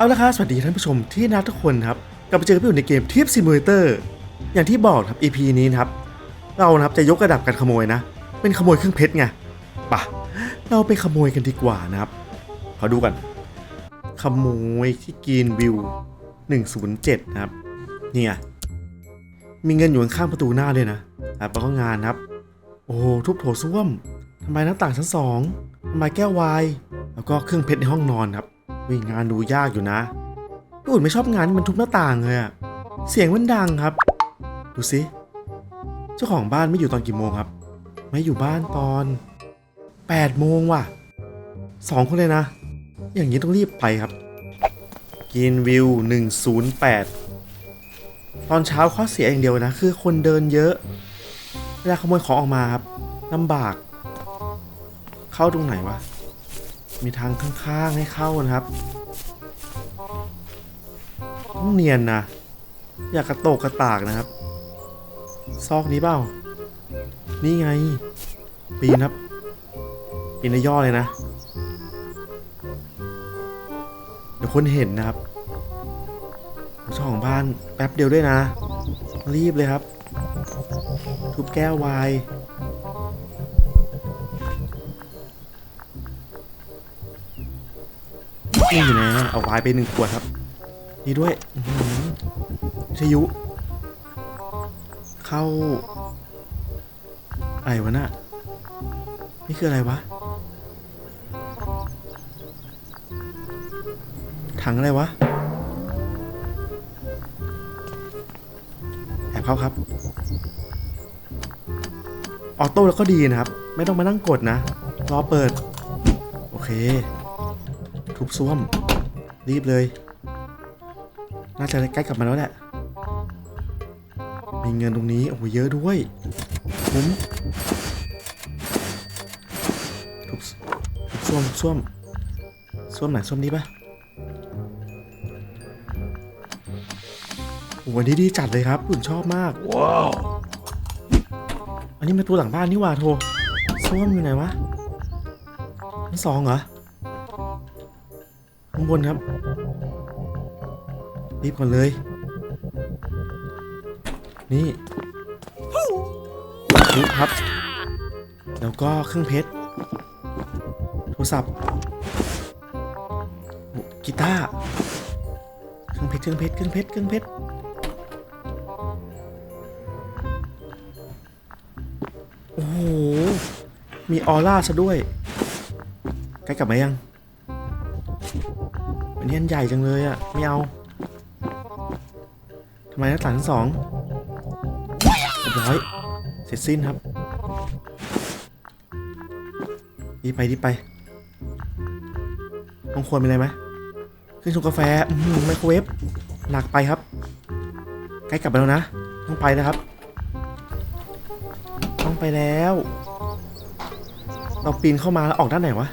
เอาละครับสวัสดีท่านผู้ชมที่น่ารักทุกคนครับกลับมาเจอกันพี่อยู่ในเกมทิปซิมูเลเตอร์อย่างที่บอกครับ EP นี้นะครับเรานะครับจะยกระดับการขโมยนะ เป็นขโมยเครื่องเพชรไงปะเราไปขโมยกันดีกว่านะครับขอดูกันขโมยที่กรีนวิว 107 นะครับนี่ไงมีเงินอยู่ข้างประตูหน้าเลยนะครับแล้วก็งานครับ โอ้ทุบโถส้วมทำลายหน้าต่างชั้นสองทำลายแก้ววาย แล้วก็เครื่องเพชรในห้องนอนครับ วิงานดูยากอยู่นะพี่อุ่นไม่ชอบงานที่มันทุบหน้าต่างเลยอะเสียงมันดังครับ ดูสิ เจ้าของบ้านไม่อยู่ตอนกี่โมงครับ ไม่อยู่บ้านตอน8โมงว่ะสองคนเลยนะ อย่างนี้ต้องรีบไปครับ กินวิว 108 ตอนเช้าข้อเสียอย่างเดียวนะ คือคนเดินเยอะเวลาขโมยของออกมาครับลำบาก เข้าตรงไหนวะ มีทางข้างๆให้เข้านะครับต้องเนียนนะ อยากกระโตกกระตากนะครับ ซอกนี้เปล่า นี่ไง ปีนครับ ปีนในย่อเลยนะ เดี๋ยวคนเห็นนะครับเจ้าของบ้านแป๊บเดียวด้วยนะ รีบเลยครับ ทุบแก้ววาย นี่อยู่นะเอาไวายไปหนึ่งขวดครับนี่ด้วยอื้อหือวิยุ เข้าอะไรวะน่ะนี่คืออะไรวะ ถังอะไรวะ แอบเข้าครับ ออโต้แล้วก็ดีนะครับ ไม่ต้องมานั่งกดนะ รอเปิด โอเค ทุบซ่วม รีบเลย น่าจะใกล้กลับมาแล้วแหละ มีเงินตรงนี้ โอ้โหเยอะด้วยคุ้มทุบทุบซ่วมทุบซ่วมซ่วมไหนซ่วมนี้ปะโอ้โหวันนี้ดีจัดเลยครับผมชอบมากว้าวอันนี้มาตัวหลังบ้านนี่หว่าโทซ่วมอยู่ไหนวะชั้นสองเหรอ ข้างบนครับ รีบก่อนเลย นี่ลุกครับ แล้วก็เครื่องเพชร โทรศัพท์กีตาร์เครื่องเพชรเครื่องเพชรเครื่องเพชรเครื่องเพชรโอ้โห มีออร่าซะด้วย ใกล้กลับมายัง อันนี้อันใหญ่จังเลยอะไม่เอาทำไมหน้าต่างทั้งสองเรียบร้อย เสร็จสิ้นครับดีไปดีไปต้องควรมีอะไรไหมเครื่องชงกาแฟอื้อหือไมโครเวฟหนักไปครับ ใกล้กลับไปแล้วนะ ต้องไปแล้วครับ ต้องไปแล้ว เราปีนเข้ามาแล้วออกด้านไหนวะ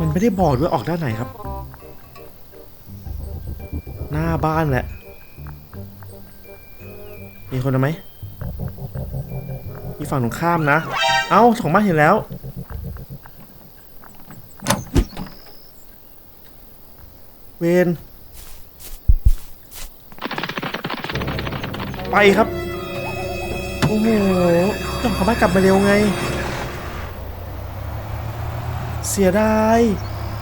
มันไม่ได้บอกด้วยออกด้านไหนครับ หน้าบ้านแหละ มีคนไหมมีฝั่งตรงข้ามนะ เอ้าของบ้านเห็นแล้ว เวนไปครับ โอ้โหเจ้าขอบ้านกลับมาเร็วไง เสียดาย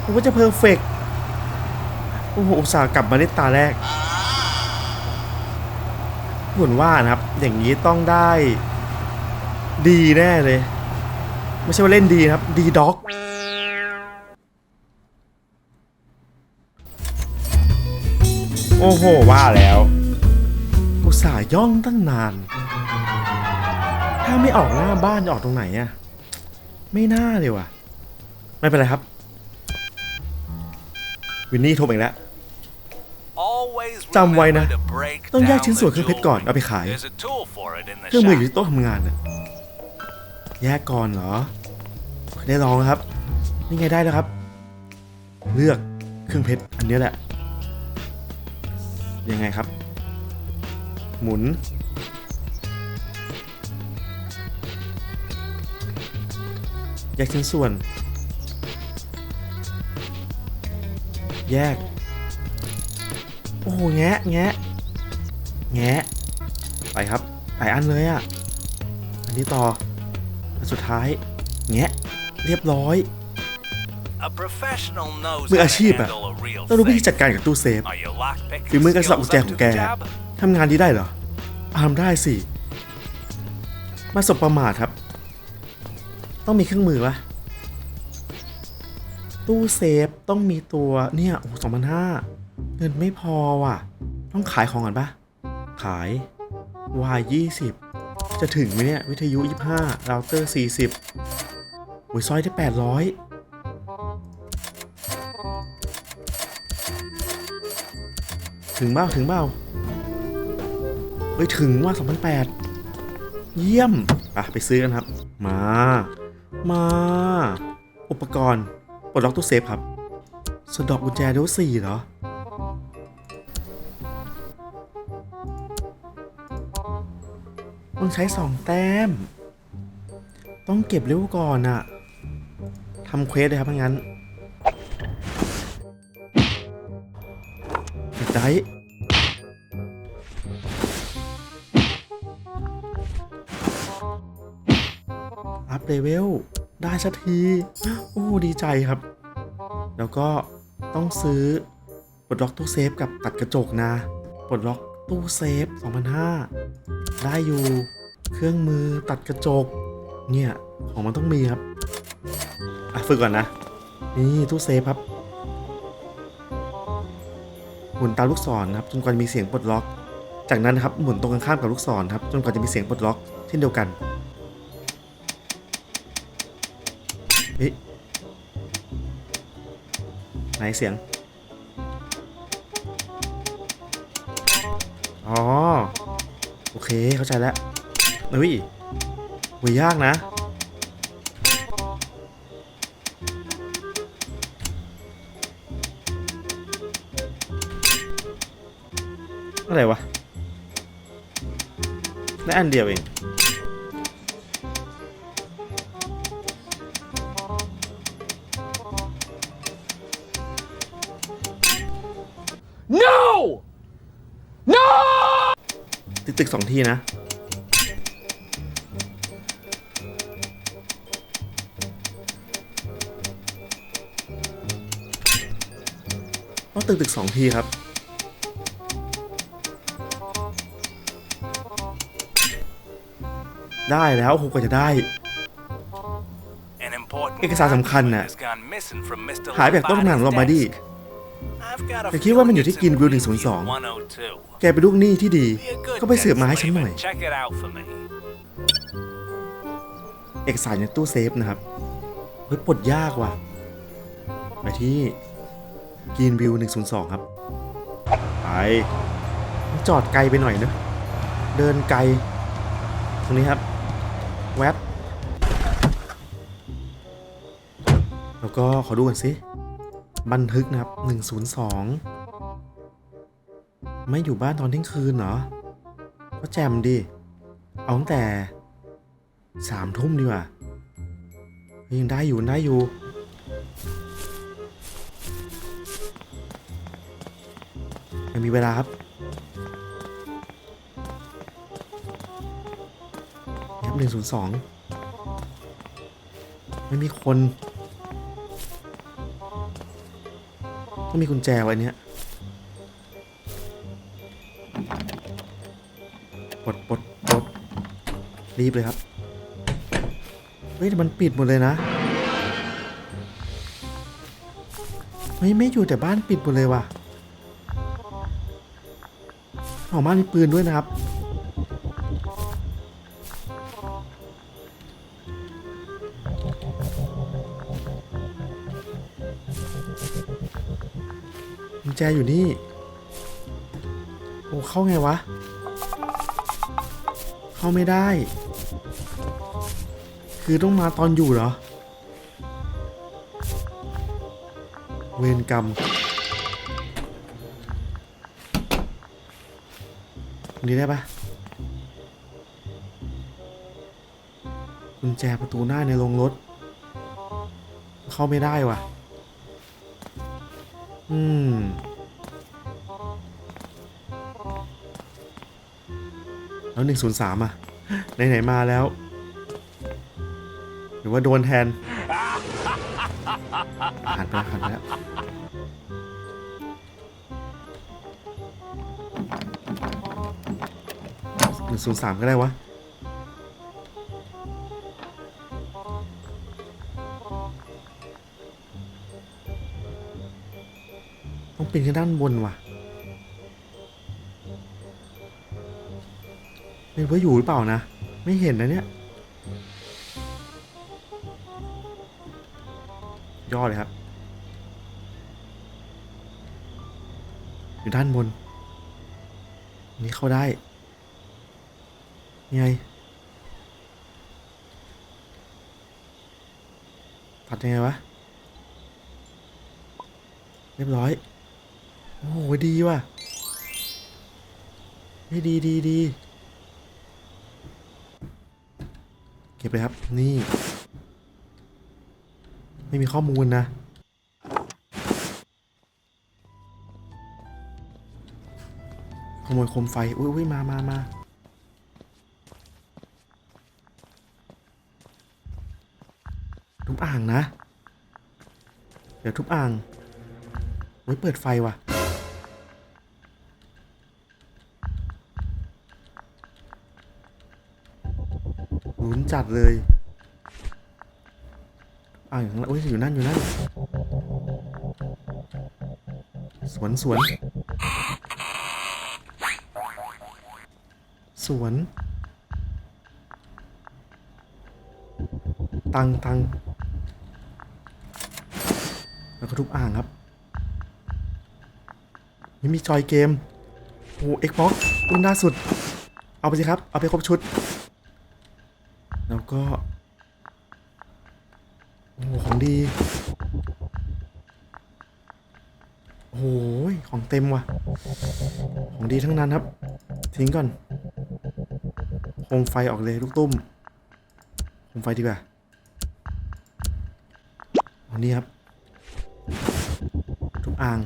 ผมว่าจะเพอร์เฟกต์โอ้โหอุตส่าห์กลับมาได้ตาแรกผนว่านะครับ อย่างนี้ต้องได้ ดีแน่เลย ไม่ใช่ว่าเล่นดีนะครับ ดีด็อกโอ้โห ว่าแล้ว อุตส่าห์ย่องตั้งนาน ถ้าไม่ออกหน้าบ้านจะออกตรงไหนอะไม่น่าเลยว่ะ ไม่เป็นไรครับ วินนี่โทรมาอีกแล้ว จำไว้นะ ต้ต้อองงแยแยกกชิ้ชิ้นนส่ส่ววนนเคเครื่รื่องงอเพเพชชรรก่ก่ออนนเอาเอาไปไปขาขายยเคเครื่รื่อองงมืมืออออยู่ยู่ที่โต๊ะทำงานน่ะแยกก่อนเหรอ ได้ลองครับ นี่ไงได้แล้วครับ เลือกเครื่องเพชรอันนี้แหละ ยังไงครับ หมุน แยกชิ้นส่วน แยก โอ้โหแงะแงะแงะไปครับหลายอันเลยอะ่ะ อันนี้ต่ออันสุดท้ายแงะเรียบร้อย A professional knows มือ how อา to ชีพอะ handle a real ต้องรู้วิธี thing. จัดการกับตู้เซฟ Are you lockpicking ฝีมือการสลับกุญ skills แจ up ของ to แก the job? ทำงานดีได้เหรอทำได้สิ มาสบประมาทครับ ต้องมีเครื่องมือปะ ตู้เซฟต้องมีตัวเนี่ยโอ้สองพันห้าเงินไม่พอว่ะ ต้องขายของก่อนปะขาย Y ยี่สิบจะถึงไหมเนี่ย วิทยุยี่ห้าเราเตอร์สี่สิบโอ้ยซอยได้แปดร้อยถึงเบ้าถึงเบ้าเฮ้ย ถึงว่าสองพันแปดเยี่ยม อะ ไปซื้อกันครับ มา มา ดล็อกตู้เซฟครับสะดอกกุญแจเดยวสี่เหรอ ต้องใช้สองแต้ม ต้องเก็บเร็วก่อนอะทำเควสเลยครับงั้นได้อัพเลเวล ได้สักที โอ้ดีใจครับ แล้วก็ต้องซื้อปลดล็อกตู้เซฟกับตัดกระจกนะปลดล็อกตู้เซฟ2,500ได้อยู่เครื่องมือตัดกระจก เนี่ยของมันต้องมีครับอะฝึกก่อนนะ นี่ตู้เซฟครับหมุนตามลูกศรนะครับจนกว่าจะมีเสียงปลดล็อก จากนั้นครับหมุนตรงกันข้ามกับลูกศรครับจนกว่าจะมีเสียงปลดล็อก เช่นเดียวกัน เฮ้ยไหนเสียง อ๋อ โอเค เข้าใจแล้วเฮ้ยโหยากนะ อะไรวะได้อันเดียวเอง ตึกตึกสองที่นะ ต้องตึกตึกสองทีครับได้แล้วโหกว่าจะได้ An important เอกสารสำคัญน่ะ has gone missing from Mr. หายไปจากโต๊ะทำงานของเรามาดิ I've got a แต่คิดว่ามันอยู่ที่ feeling กิน it's in Building Preview 02 102. แกเป็นลูกหนี้ที่ดี Be a good ก็ไปสืบมาให้ฉันหน่อย Dexter Check it out for me. เอกสารในตู้เซฟนะครับ เฮ้ยปลดยากว่ะ ไปที่กินวิว102ครับ ไปจอดไกลไปหน่อยเนอะเดินไกล ตรงนี้ครับ แวบแล้วก็ขอดูกันสิ บันทึกนะครับ 102 ไม่อยู่บ้านตอนเที่ยงคืนเหรอ ก็แจมดิ เอาตั้งแต่สามทุ่มดีกว่ายังได้อยู่ยังได้อยู่ ยังมีเวลาครับครับหนึ่งศูนย์สองไม่มีคน ต้องมีกุญแจไว้เนี้ยปลดปลดปลดรีบเลยครับ เฮ้ยมันปิดหมดเลยนะเฮ้ยไม่อยู่แต่บ้านปิดหมดเลยว่ะของบ้านมีปืนด้วยนะครับ แจอยู่นี่ โอ้เข้าไงวะ เข้าไม่ได้ คือต้องมาตอนอยู่เหรอ เวรกรรม นี้ได้ปะกุญแจประตูหน้าในโรงรถ เข้าไม่ได้ว่ะ อืม แล้วหนึ่งศูนย์สามอะไหนๆมาแล้ว หรือว่าโดนแทนหันไปหันไปแล้วหนึ่งศูนย์สามก็ได้วะต้องปีนขึ้นด้านบนว่ะ ไม่รู้ว่าอยู่หรือเปล่านะ ไม่เห็นนะเนี่ย ยอดเลยครับ อยู่ด้านบน นี่เข้าได้ยังไงตัดยังไงวะ เรียบร้อย โอ้โห ดีว่ะ ไม่ดีดีดี เก็บเลยครับ นี่ ไม่มีข้อมูลนะ ขโมยโคมไฟ อุ้ยอุ้ยมามามาทุบอ่างนะ เดี๋ยวทุบอ่างโอ้ย เปิดไฟว่ะ ลุ้นจัดเลยอ่างอย่างล่างอุ้ยอยู่นั่นอยู่นั่นสวนสวน สวน ตังตังแล้วก็ทุบอ่างครับนี่มีจอยเกมโอ้เอ็กบ็อกรุ่นล่าสุด เอาไปสิครับ เอาไปครบชุด ก็โอ้โหของดีโอ้โหของเต็มว่ะ ของดีทั้งนั้นครับ ทิ้งก่อนโคมไฟออกเลยลูกตุ้มโคมไฟดีกว่าอันนี้ครับทุกอ่าง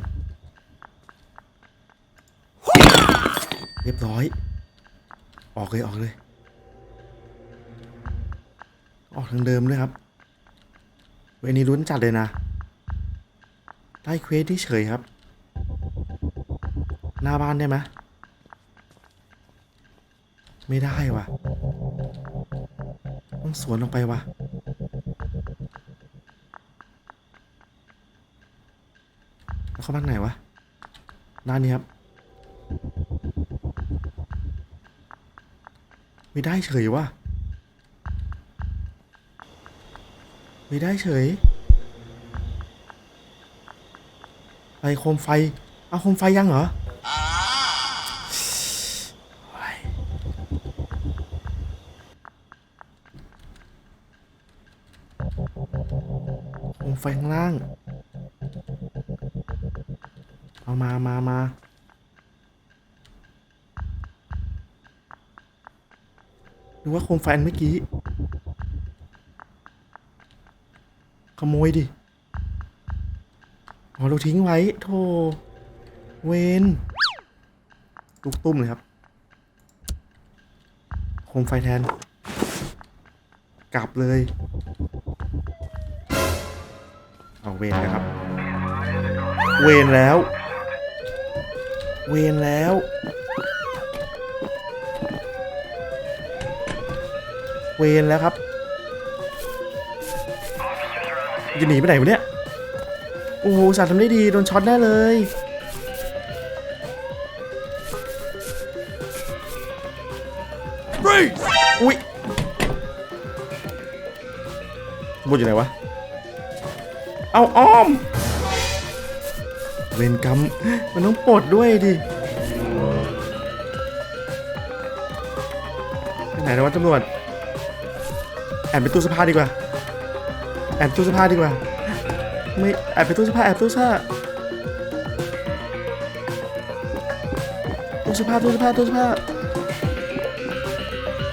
เรียบร้อย ออกเลยออกเลย ออกทางเดิมด้วยครับ เวนี้ลุ้นจัดเลยนะ ได้เควสที่เฉยครับ หน้าบ้านได้ไหมไม่ได้ว่ะ ต้องสวนลงไปว่ะ แล้วเข้าบ้านไหนวะ ด้านนี้ครับ ไม่ได้เฉยว่ะ ไม่ได้เฉยไปโคมไฟ เอาโคมไฟยังเหรอโคมไฟข้างล่าง เอามามามาดูว่าโคมไฟอันเมื่อกี้ ขโมยดิอ๋อเราทิ้งไว้โธ่เวนลูกตุ้มเลยครับโคมไฟแทน กลับเลย เอาเวนนะครับ เวนแล้ว เวนแล้วเวนแล้วครับ จะหนีไปไหนวะเนี่ย โอ้โหสัตว์ทำได้ดี โดนช็อตแน่เลย อุ้ยบนอยู่ไหนวะ เอาอ้อม เวรกรรม มันต้องปลดด้วยดิไปไหนนะวะตำรวจ แอบไปตู้เสื้อผ้าดีกว่าแอบตู้เสื้อผ้าดีกว่า ไม่แอบไปตู้เสื้อผ้าแอบตู้เสื้อผ้าตู้เสื้อผ้าตู้เสื้อผ้าตู้เสื้อผ้า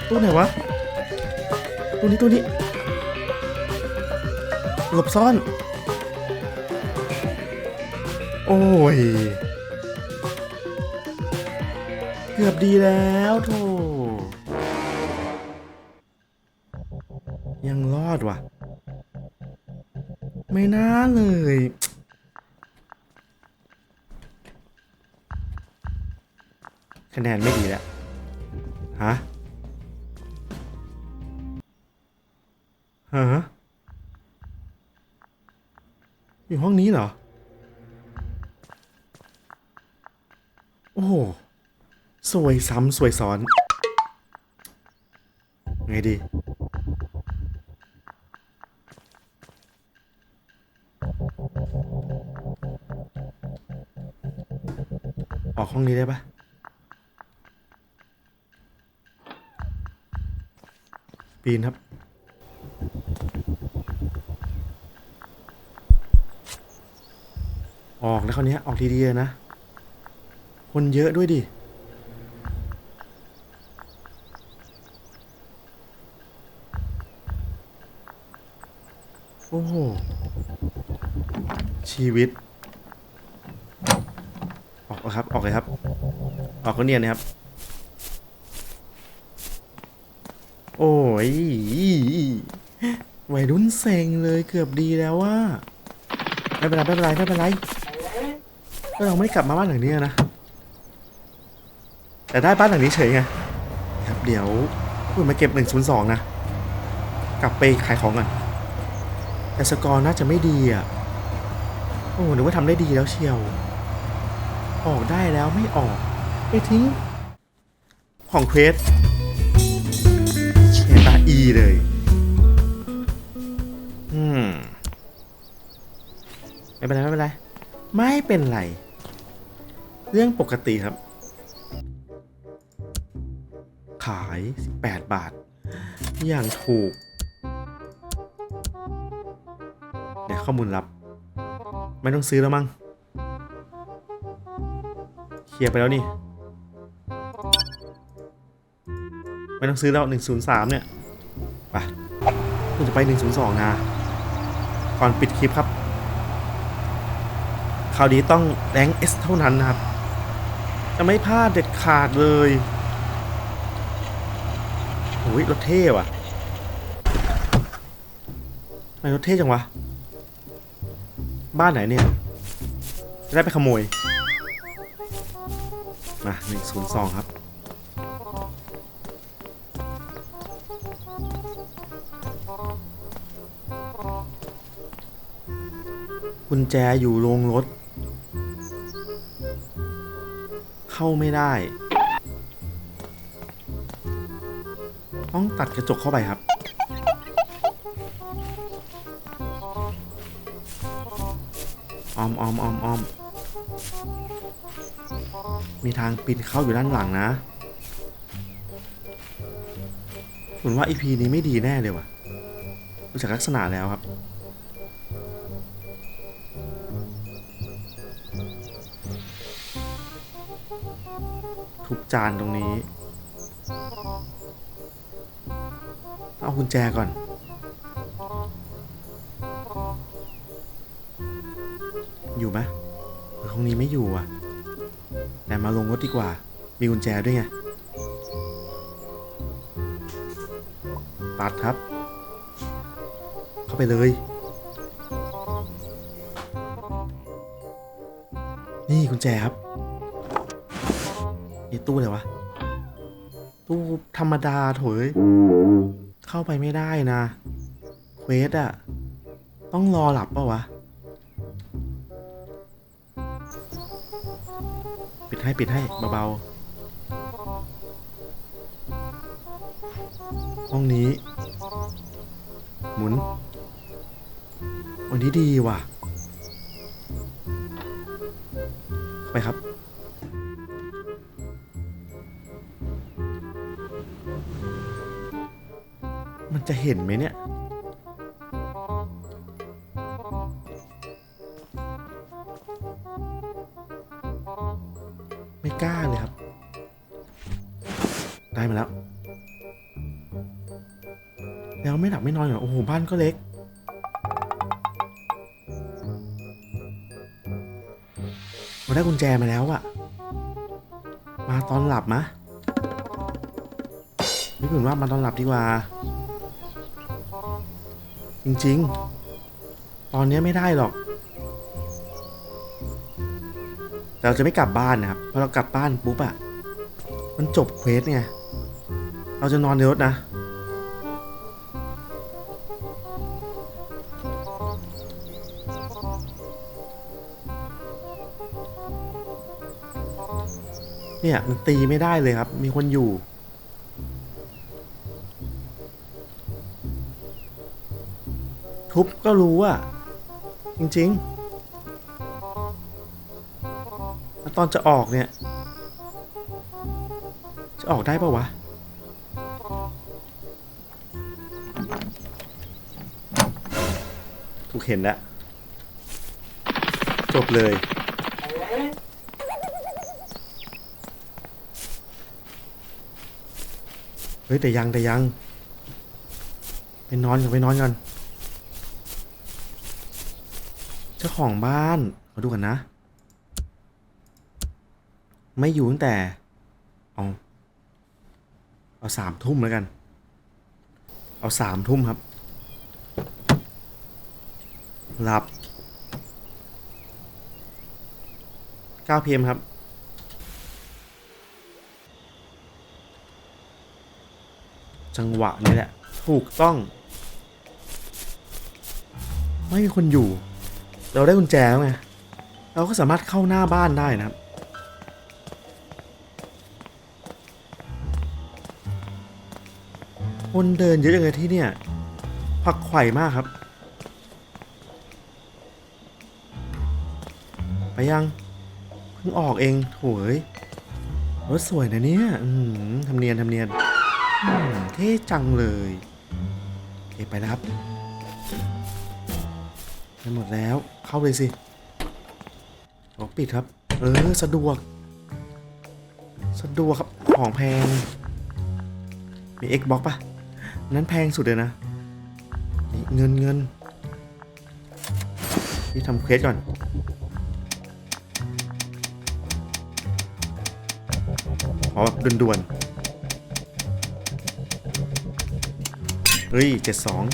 ตู้ไหนวะตู้นี้ตู้นี้หลบซ่อน โอโอ้ย เกือบดีแล้วโธ่ ไม่น่าเลย คะแนนไม่ดีแล้ว ฮะ ฮะ อยู่ห้องนี้เหรอ โอ้สวยซ้ำสวยซ้อน ไงดี ห้องนี้ได้ปะปีนครับ ออกแล้วคราวเนี้ยออกทีๆเลยนะ คนเยอะด้วยดิโอ้โหชีวิต ออกแล้วครับ ออกเลยครับ ออกก็เนียนนะครับ โอ้ยวัยรุ่นเซ็งเลยเกือบดีแล้วว่าไม่เป็นไรไม่เป็นไรไม่เป็นไรก็เราไม่กลับมาบ้านหลังนี้นะ แต่ได้บ้านหลังนี้เฉยไงครับเดี๋ยวคุณมาเก็บ102นย์สองนะ กลับไปขายของก่อนแต่สกอร์น่าจะไม่ดีอะ โอ้หนึกว่าทำได้ดีแล้วเชียว ออกได้แล้วไม่ออกไปทิ้ง ของเควสเชตาอีเลย อืม ไม่เป็นไร ไม่เป็นไร ไม่เป็นไร เรื่องปกติครับ ขาย 18 บาท อย่างถูกเดี๋ยวข้อมูลลับ ไม่ต้องซื้อแล้วมั้ง ลียร์ไปแล้วนี่ ไม่ต้องซื้อแล้ว 103 เนี่ยไปคุณจะไป 102 นะ ก่อนปิดคลิปครับ คราวนี้ต้องแรงเอสเท่านั้นนะครับ จะไม่พลาดเด็ดขาดเลยโอ้ยรถเท่ว่ะทำไมรถเท่จังวะ บ้านไหนเนี่ย จะได้ไปขโมย มา102ครับ กุญแจอยู่โรงรถ เข้าไม่ได้ ต้องตัดกระจกเข้าไปครับออมออมออมออม มีทางปีนเข้าอยู่ด้านหลังนะผมว่า EP นี้ไม่ดีแน่เลยว่ะดูจากลักษณะแล้วครับ ทุบจานตรงนี้ เอากุญแจก่อนอยู่ไหมหรือห้องนี้ไม่อยู่อะ แต่มาลงรถดีกว่า มีกุญแจด้วยไง ตัดครับ เข้าไปเลย นี่กุญแจครับนี่ตู้เลยวะ ตู้ธรรมดาโถยเข้าไปไม่ได้นะ เควสอะต้องรอหลับปล่าวะ ให้ปิดให้เบาๆ ห้องนี้ หมุน วันนี้ดีว่ะ ไปครับมันจะเห็นไหมเนี่ย ก้าเลยครับ ได้มาแล้ว แล้วไม่หลับไม่นอนเหรอโอ้โหบ้านก็เล็ก เราได้กุญแจมาแล้วอะมาตอนหลับมะนี่ผมว่ามาตอนหลับดีกว่า จริง ๆ ตอนนี้ไม่ได้หรอก แต่เราจะไม่กลับบ้านนะครับพอเรากลับบ้านปุ๊บอะมันจบเควสไงเราจะนอนในรถนะเนี่ยมันตีไม่ได้เลยครับ มีคนอยู่ ทุบก็รู้อะจริง ๆ ตอนจะออกเนี่ย จะออกได้ปะวะ ถูกเห็นแล้ว จบเลย เฮ้ย แต่ยังแต่ยัง ไปนอนกันไปนอนกัน เจ้าของบ้าน มาดูกันนะ ไม่อยู่ตั้งแต่เอาเอาสามทุ่มแล้วกัน เอาสามทุ่มครับ หลับ9 PM ครับจังหวะนี้แหละ ถูกต้อง ไม่มีคนอยู่ เราได้กุญแจแล้วไง เราก็สามารถเข้าหน้าบ้านได้นะครับ คนเดินเยอะยังไงที่เนี่ย ผักไข่มากครับ ไปยังเพิ่งออกเองโถยรถสวยนะเนี่ยอืมทำเนียนทำเนียนเท่จังเลยโอไปแล้วครับไปหมดแล้วเข้าเลยสิล็อกปิดครับ เออ สะดวก สะดวกครับ ของแพง มี Xbox ป่ะ นั้นแพงสุดเลยนะนี่เงินเงินนี่ทำเควสก่อนขอแบบด่วนๆเฮ้ยเจ็ดสอง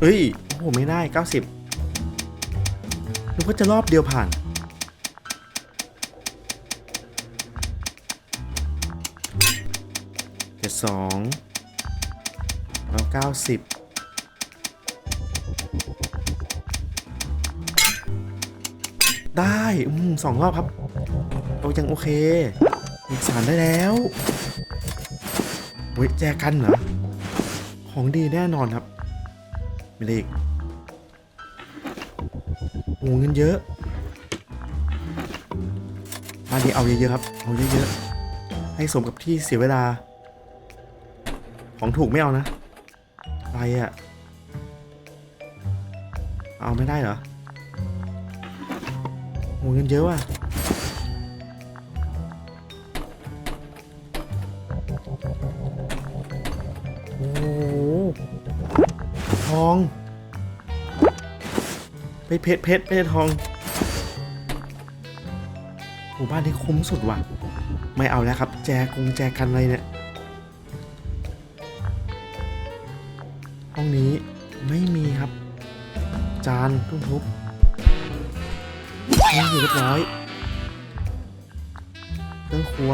เฮ้ย โอ้โห ไม่ได้ 90นึกว่าจะรอบเดียวผ่าน เจ็ดสองแล้วเก้าสิบได้อืมสองรอบครับโอ้ยังโอเคอีกสารได้แล้วเฮ้ยแจกันเหรอ ของดีแน่นอนครับไม่ได้อีกโอ้เงินเยอะบ้านนี้เอาเยอะๆครับ เอาเยอะๆ ให้สมกับที่เสียเวลา ของถูกไม่เอานะอะไรอะ่ะเอาไม่ได้เหรอโหเงินเยอะว่ะโอ้โหทองไปเพชรเพชรเพชรทองหมู่บ้านที่คุ้มสุดว่ะ ไม่เอาแล้วครับ แจกงแจกันอะไรเนี่ย จานทุ่มทุบไม่อยู่เรียบร้อยเครื่องครัว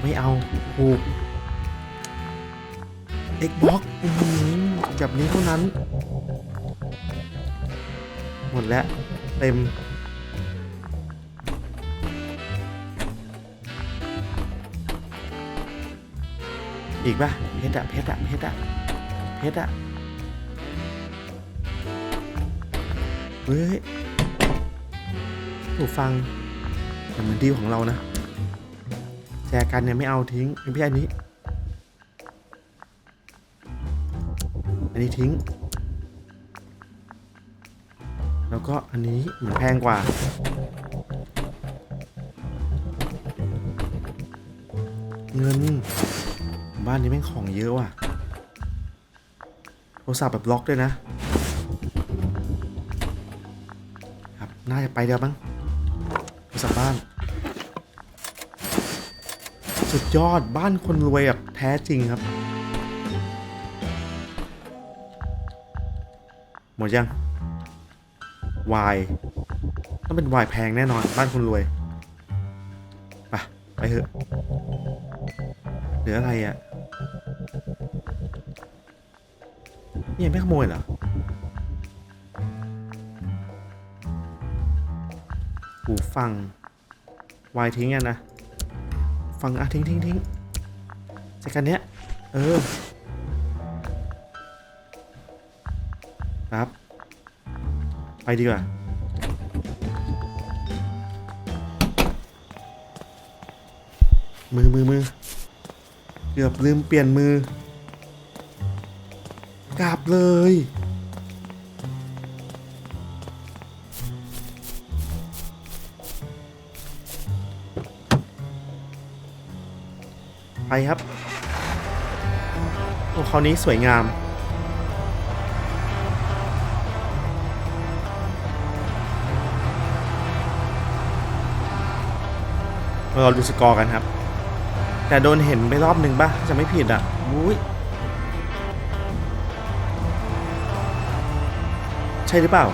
ไม่เอาถูก Xbox อือหือแบบนี้เท่านั้น หมดแล้ว เต็มอีกป่ะเพชรอะเพชรอะเพชรอะเพชรอะ เฮ้ยถูกฟังแต่เหมือนดีลของเรานะแจกันเนี่ยไม่เอาทิ้งไม่ใช่อันนี้ อันนี้ทิ้ง แล้วก็อันนี้เหมือนแพงกว่า เงิน บ้านนี้แม่งของเยอะว่ะโทรศัพท์แบบล็อกด้วยนะ น่าจะไปเดียวมั้งโทรศัพท์บ้าน สุดยอดบ้านคนรวยแบบแท้จริงครับ หมดยังวายต้องเป็นวายแพงแน่นอนบ้านคนรวยไปไปเถอะเหลืออะไรอะ่ะนี่ยไม่ขโมยเหรอ หูฟังวายทิ้งยังนะ ฟังอะทิ้งทิ้งทิ้งใส่กันเนี้ย เออครับไปดีกว่ามือมือมือเกือบลืมเปลี่ยนมือ กลับเลย ครับโอ้คราวนี้สวยงาม เราดูสกอร์กันครับ แต่โดนเห็นไปรอบหนึ่งป่ะจะไม่ผิดอะอุ้ยใช่หรือเปล่า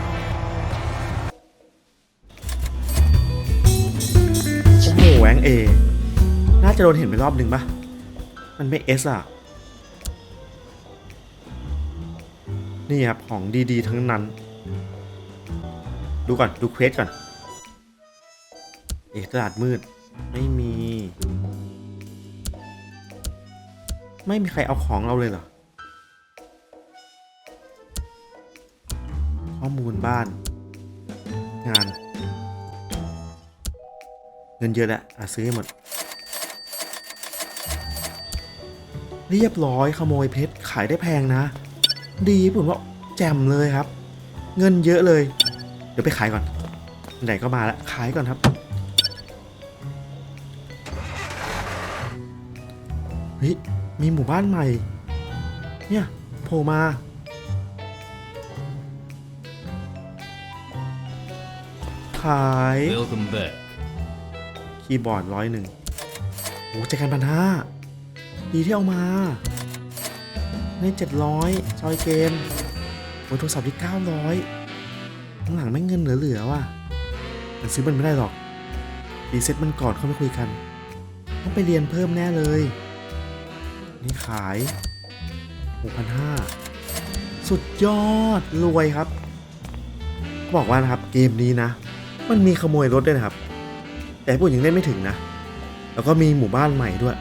โอ้โหแหวงเอน่าจะโดนเห็นไปรอบหนึ่งป่ะ มันไม่เอสอะ นี่ครับ ของดีๆ ทั้งนั้น ดูก่อน ดูเควสก่อน เอะตลาดมืด ไม่มี ไม่มีใครเอาของเราเลยเหรอ ข้อมูลบ้าน งาน เงินเยอะแหละอะซื้อให้หมด เรียบร้อยขโมยเพชรขายได้แพงนะ ดีผมว่าแจ่มเลยครับ เงินเยอะเลย เดี๋ยวไปขายก่อนไหนก็มาแล้วขายก่อนครับเฮ้ยมีหมู่บ้านใหม่ เนี่ยโผล่มาขาย Welcome back. คีย์บอร์ดร้อยหนึ่งโอ้ใจกันพันห้า ดีที่เอามาในเจ็ดร้อยจอยเกมโอ้โทรศัพท์ที่เก้าร้อยข้างหลังไม่งเงินเหลือๆว่ะมันซื้อมันไม่ได้หรอกรีเซ็ตมันก่อนเข้าไปคุยกัน ต้องไปเรียนเพิ่มแน่เลย นี่ขายหกพันห้าสุดยอดรวยครับ บอกว่านะครับเกมนี้นะ มันมีขโมยรถด้วยนะครับ แต่พวกยังเล่นไม่ถึงนะ แล้วก็มีหมู่บ้านใหม่ด้วย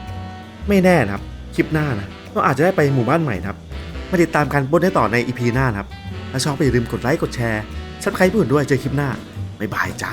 ไม่แน่นะครับ คลิปหน้านะเราอาจจะได้ไปหมู่บ้านใหม่นะครับ มาติดตามการบนได้ต่อในอีพีหน้านะครับ และชอบไปอย่าลืมกดไลค์กดแชร์ซับสไครป์เพื่อนด้วยเจอคลิปหน้าบ๊ายบายจ้า